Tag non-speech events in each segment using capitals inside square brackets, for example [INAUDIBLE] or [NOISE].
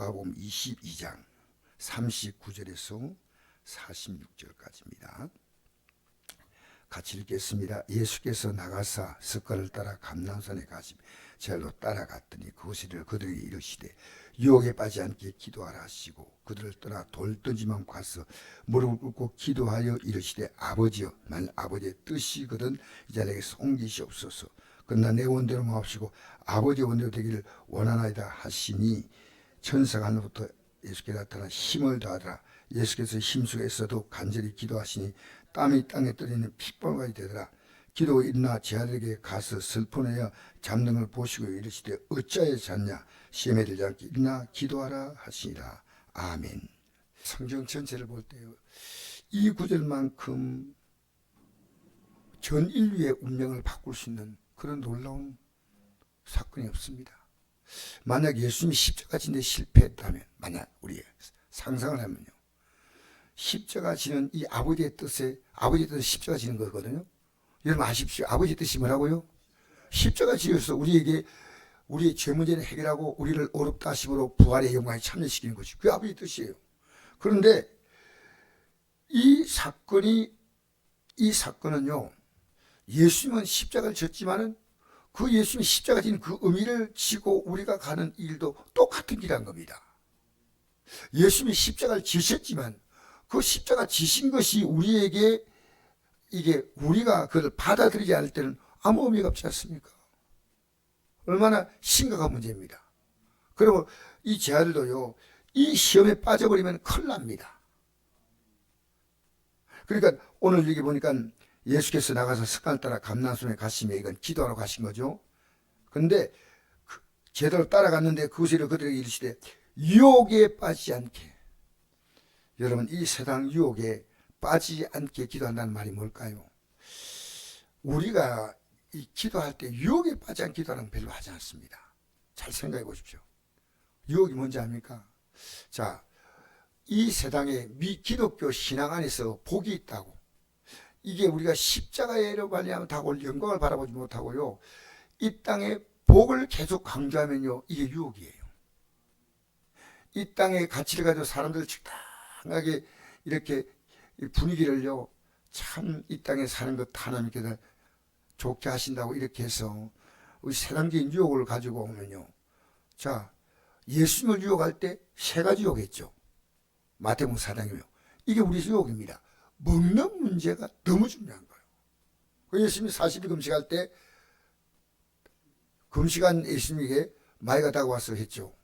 누가복음 22장 39절에서 46절까지입니다. 같이 읽겠습니다. 예수께서 나가사 습관을 따라 감남산에 가시 절로 따라갔더니 그곳을 그들에게 이르시되 유혹에 빠지 않게 기도하라 하시고 그들을 떠나 돌던지만 가서 무릎을 꿇고 기도하여 이르시되 아버지여 만 아버지의 뜻이거든 이 자에게 송기시옵소서 그러나 내 원대로 마옵시고 아버지의 원대로 되기를 원하나이다 하시니 천사가 하늘부터 예수께 나타나 힘을 더하더라. 예수께서 힘속에 있어도 간절히 기도하시니 땀이 땅에 떨리는 핏방울이 되더라. 기도 일어나 제 아들에게 가서 슬퍼내어 잠든 걸 보시고 이르시되 어찌하여 잤냐? 시험에 들지 않게 일어나 기도하라 하시니라. 아멘. 성경 전체를 볼 때요. 이 구절만큼 전 인류의 운명을 바꿀 수 있는 그런 놀라운 사건이 없습니다 만약 예수님이 십자가 진데 실패했다면 만약 우리 상상을 하면요 십자가 지는 이 아버지의 뜻에 아버지의 뜻에 십자가 지는 거거든요. 여러분 아십시오. 아버지의 뜻이 뭐라고요? 십자가 지어서 우리에게 우리의 죄 문제를 해결하고 우리를 어렵다 하심으로 부활의 영광에 참여시키는 것이 그 아버지의 뜻이에요. 그런데 이 사건이 이 사건은요. 예수님은 십자가를 졌지만은 그 예수님이 십자가 진 그 의미를 지고 우리가 가는 일도 똑같은 길한 겁니다. 예수님이 십자가를 지셨지만 그 십자가 지신 것이 우리에게 이게 우리가 그걸 받아들이지 않을 때는 아무 의미가 없지 않습니까? 얼마나 심각한 문제입니다. 그리고 이 제 아들도요, 이 시험에 빠져버리면 큰일 납니다. 그러니까 오늘 여기 보니까 예수께서 나가서 습관을 따라 감난손에 가시며 이건 기도하러 가신 거죠. 근데 그 제대로 따라갔는데 그곳에 그들에게 이르시되 유혹에 빠지지 않게 여러분 이 세상 유혹에 빠지지 않게 기도한다는 말이 뭘까요? 우리가 이 기도할 때 유혹에 빠지지 않게 기도하는 별로 하지 않습니다. 잘 생각해 보십시오. 유혹이 뭔지 압니까? 자, 이 세상에 미 기독교 신앙 안에서 복이 있다고. 이게 우리가 십자가의로 관리하면 다올 영광을 바라보지 못하고요. 이 땅에 복을 계속 강조하면요. 이게 유혹이에요. 이 땅의 가치를 가지고 사람들 적당하게 이렇게 분위기를요. 참 이 땅에 사는 것 하나님께서 좋게 하신다고 이렇게 해서 우리 세상적인 유혹을 가지고 오면요. 자, 예수님을 유혹할 때 세 가지 유혹했죠. 마태복음 사장이요. 이게 우리 유혹입니다. 먹는 문제가 너무 중요한 거예요. 그 예수님이 40일 금식할 때 금식한 예수님에게 마이가 다가와서 했죠.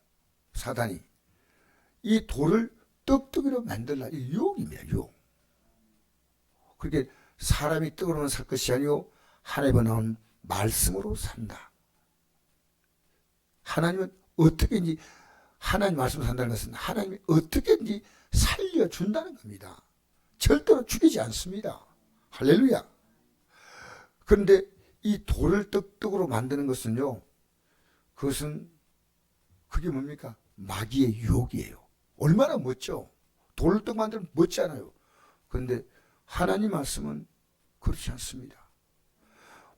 사단이. 이 돌을 떡떡이로 만들라. 이 유혹입니다. 유혹. 그렇게 사람이 떡으로는 살 것이 아니요 하나님은 나온 말씀으로 산다. 하나님은 어떻게든지 하나님 말씀 산다는 것은 하나님이 어떻게든지 살려준다는 겁니다. 절대로 죽이지 않습니다. 할렐루야. 그런데 이 돌을 떡떡으로 만드는 것은요, 그것은 그게 뭡니까? 마귀의 유혹이에요. 얼마나 멋져. 돌을 떡 만들면 멋지잖아요. 그런데 하나님 말씀은 그렇지 않습니다.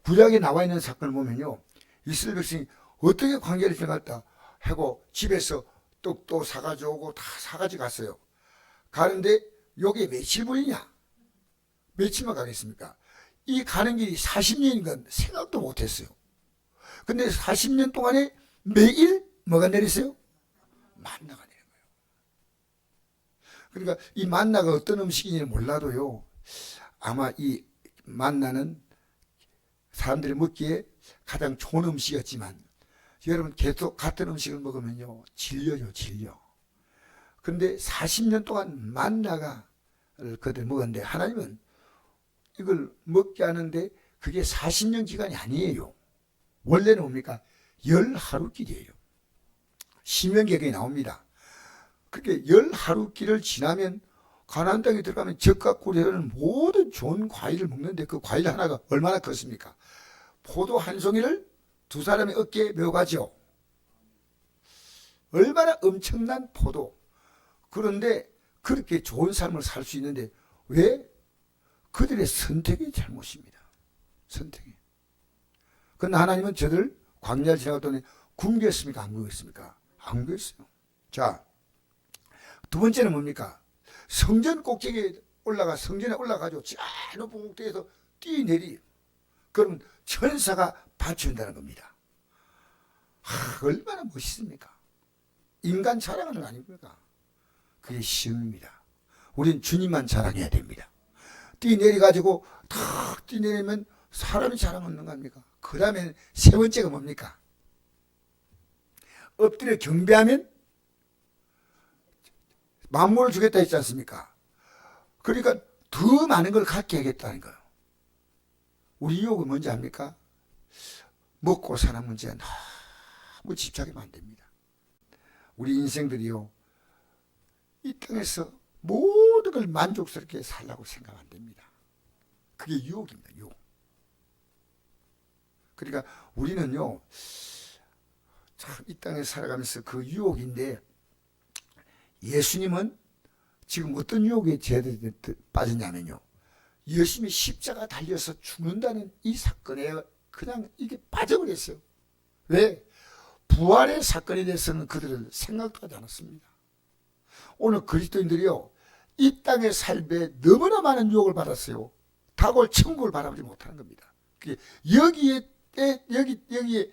구약에 나와 있는 사건을 보면요. 이스라엘 백성이 어떻게 관계를 정했다 하고 집에서 떡도 사가지고 오고 다 사가지고 갔어요. 가는데 요게 며칠 분이냐? 며칠만 가겠습니까? 이 가는 길이 40년인 건 생각도 못 했어요. 근데 40년 동안에 매일 뭐가 내렸어요? 만나가 내린 거예요. 그러니까 이 만나가 어떤 음식인지 몰라도요. 아마 이 만나는 사람들이 먹기에 가장 좋은 음식이었지만 여러분 계속 같은 음식을 먹으면요. 질려요, 질려. 근데 40년 동안 만나가 그들 먹었는데 하나님은 이걸 먹게 하는데 그게 40년 기간이 아니에요. 원래는 뭡니까? 열 하루길이에요. 신명계에 나옵니다. 그렇게 열 하루길을 지나면 가나안 땅에 들어가면 적과 꿀이라는 모든 좋은 과일을 먹는데 그 과일 하나가 얼마나 컸습니까? 포도 한 송이를 두 사람의 어깨에 메어가죠. 얼마나 엄청난 포도. 그런데 그렇게 좋은 삶을 살 수 있는데 왜? 그들의 선택이 잘못입니다. 선택이. 그런데 하나님은 저들 광야를 지나갔더니 굶겼습니까? 안 굶겼습니까? 안 굶겼어요. 자, 두 번째는 뭡니까? 성전 꼭대기에 올라가 성전에 올라가지고 저 높은 꼭대기에서 뛰내리. 그러면 천사가 받쳐준다는 겁니다. 하, 얼마나 멋있습니까? 인간 자랑하는 거 아닙니까? 그게 시험입니다. 우린 주님만 자랑해야 됩니다. 뛰내리 가지고 탁 뛰내리면 사람이 자랑하는 거 아닙니까? 그 다음에 세 번째가 뭡니까? 엎드려 경배하면 만물을 주겠다 했지 않습니까? 그러니까 더 많은 걸 갖게 하겠다는 거예요. 우리 유혹은 뭔지 압니까? 먹고 사는 문제에 너무 집착하면 안 됩니다. 우리 인생들이요. 이 땅에서 모든 걸 만족스럽게 살라고 생각 안 됩니다. 그게 유혹입니다. 유혹. 그러니까 우리는요. 참 이 땅에 살아가면서 그 유혹인데 예수님은 지금 어떤 유혹에 제대로 빠졌냐면요. 열심히 십자가 달려서 죽는다는 이 사건에 그냥 이게 빠져버렸어요. 왜? 부활의 사건에 대해서는 그들은 생각도 하지 않았습니다. 오늘 그리스도인들이요. 이 땅의 삶에 너무나 많은 유혹을 받았어요. 다골 천국을 바라보지 못하는 겁니다. 여기에 여기 여기에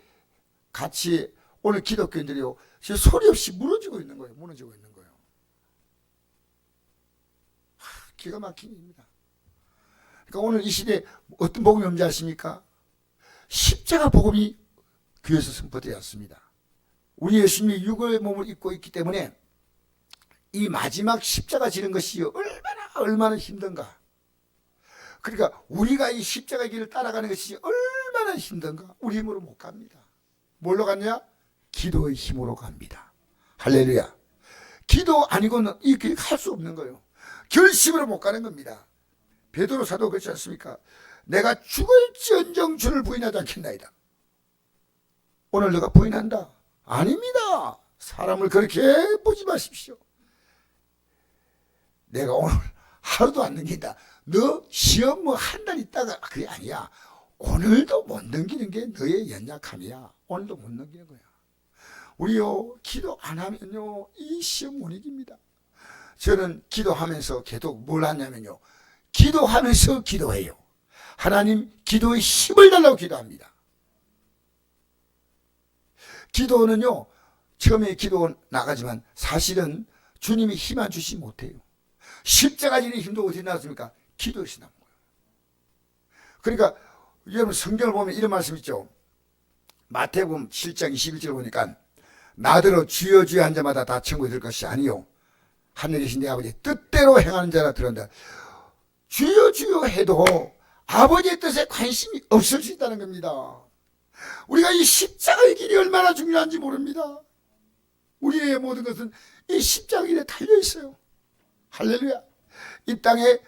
같이 오늘 기독교인들이요. 소리 없이 무너지고 있는 거예요. 무너지고 있는 거예요. 하, 기가 막힌 일입니다. 그러니까 오늘 이 시대에 어떤 복음이 뭔지 아십니까? 십자가 복음이 교회에서 선포되지 않습니다. 우리 예수님이 육의 몸을 입고 있기 때문에 이 마지막 십자가 지는 것이 얼마나 얼마나 힘든가. 그러니까 우리가 이 십자가 길을 따라가는 것이 얼마나 힘든가. 우리 힘으로 못 갑니다. 뭘로 갔냐? 기도의 힘으로 갑니다. 할렐루야. 기도 아니고는 이 길 갈 수 없는 거예요. 결심으로 못 가는 겁니다. 베드로 사도 그렇지 않습니까? 내가 죽을지언정 주를 부인하지 않겠나이다. 오늘 내가 부인한다. 아닙니다. 사람을 그렇게 보지 마십시오. 내가 오늘 하루도 안 넘긴다. 너 시험 뭐 한 달 있다가 그게 아니야. 오늘도 못 넘기는 게 너의 연약함이야. 오늘도 못 넘기는 거야. 우리요 기도 안 하면요 이 시험 못 이깁니다. 저는 기도하면서 계속 뭘 하냐면요 기도하면서 기도해요. 하나님 기도의 힘을 달라고 기도합니다. 기도는요 처음에 기도 나가지만 사실은 주님이 힘 안 주시 못해요. 십자가 지는 힘도 어디 나왔습니까? 기도에서 나온 거예요. 그러니까 여러분 성경을 보면 이런 말씀 있죠. 마태복음 7장 21절 보니까 나더러 주여 주여 한 자마다 다 천국에 들 것이 아니요 하늘에 계신 내 아버지 뜻대로 행하는 자라 들었다. 주여 주여 해도 아버지의 뜻에 관심이 없을 수 있다는 겁니다. 우리가 이 십자가의 길이 얼마나 중요한지 모릅니다. 우리의 모든 것은 이 십자가 길에 달려 있어요. 할렐루야. 이 땅에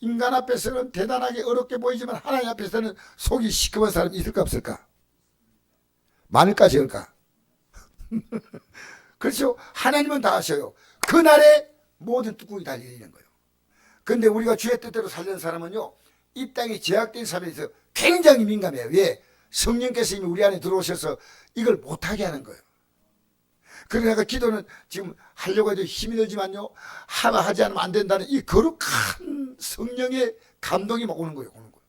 인간 앞에서는 대단하게 어렵게 보이지만 하나님 앞에서는 속이 시커먼 사람이 있을까 없을까? 많을까 적을까? [LAUGHS] 그렇죠. 하나님은 다 아셔요. 그날에 모든 뚜껑이 달려있는 거예요. 근데 우리가 주의 뜻대로 살려는 사람은요. 이 땅에 제약된 삶에서 굉장히 민감해요. 왜? 성령께서 이미 우리 안에 들어오셔서 이걸 못하게 하는 거예요. 그러니까 기도는 지금 하려고 해도 힘이 들지만요. 하나 하지 않으면 안 된다는 이 거룩한 성령의 감동이 막 오는 거예요. 오는 거예요.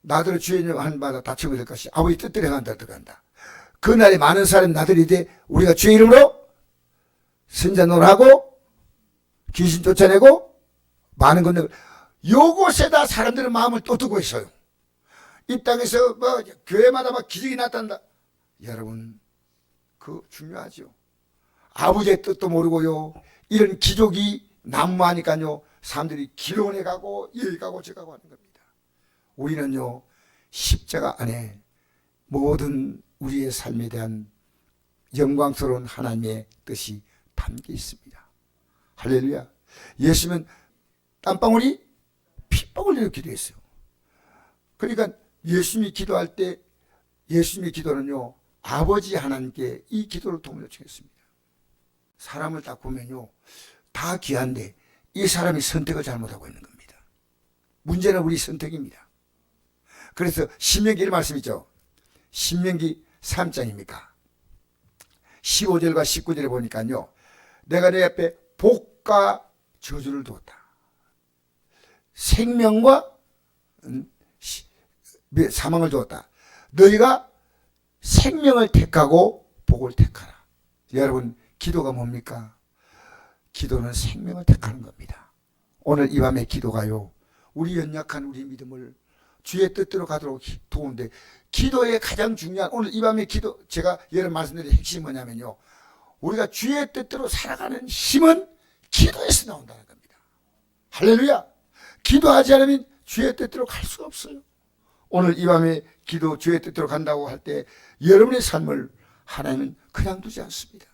나들 주의 한마다 다치고 될 것이 아버지 뜻대로 행한다 들어간다. 그날에 많은 사람이 나들이 돼 우리가 주의 이름으로 선자노하고 귀신 쫓아내고 많은 건데 요곳에다 사람들의 마음을 또 두고 있어요. 이 땅에서 뭐 교회마다 막 기적이 나타난다. 여러분 그 중요하죠. 아버지의 뜻도 모르고요. 이런 기적이 난무하니까요. 사람들이 기론해 가고 여기 가고 저 가고 하는 겁니다. 우리는요. 십자가 안에 모든 우리의 삶에 대한 영광스러운 하나님의 뜻이 담겨 있습니다. 할렐루야. 예수는 땀방울이 핏방울 내려 기도했어요. 그러니까 예수님이 기도할 때 예수님의 기도는요. 아버지 하나님께 이 기도를 도움을 요청했습니다. 사람을 딱 보면요. 다 귀한데 이 사람이 선택을 잘못하고 있는 겁니다. 문제는 우리 선택입니다. 그래서 신명기 이 말씀 있죠. 신명기 3장입니까? 15절과 19절에 보니까요. 내가 내 앞에 복과 저주를 두었다. 생명과 음, 시- 사망을 두었다. 너희가 생명을 택하고 복을 택하라. 여러분, 기도가 뭡니까? 기도는 생명을 택하는 겁니다. 오늘 이 밤의 기도가요. 우리 연약한 우리 믿음을 주의 뜻대로 가도록 도우는데 기도의 가장 중요한 오늘 이 밤의 기도 제가 예를 말씀드린 핵심이 뭐냐면요. 우리가 주의 뜻대로 살아가는 힘은 기도에서 나온다는 겁니다. 할렐루야. 기도하지 않으면 주의 뜻대로 갈 수가 없어요. 오늘 이 밤에 기도 주의 뜻대로 간다고 할 때 여러분의 삶을 하나님은 그냥 두지 않습니다.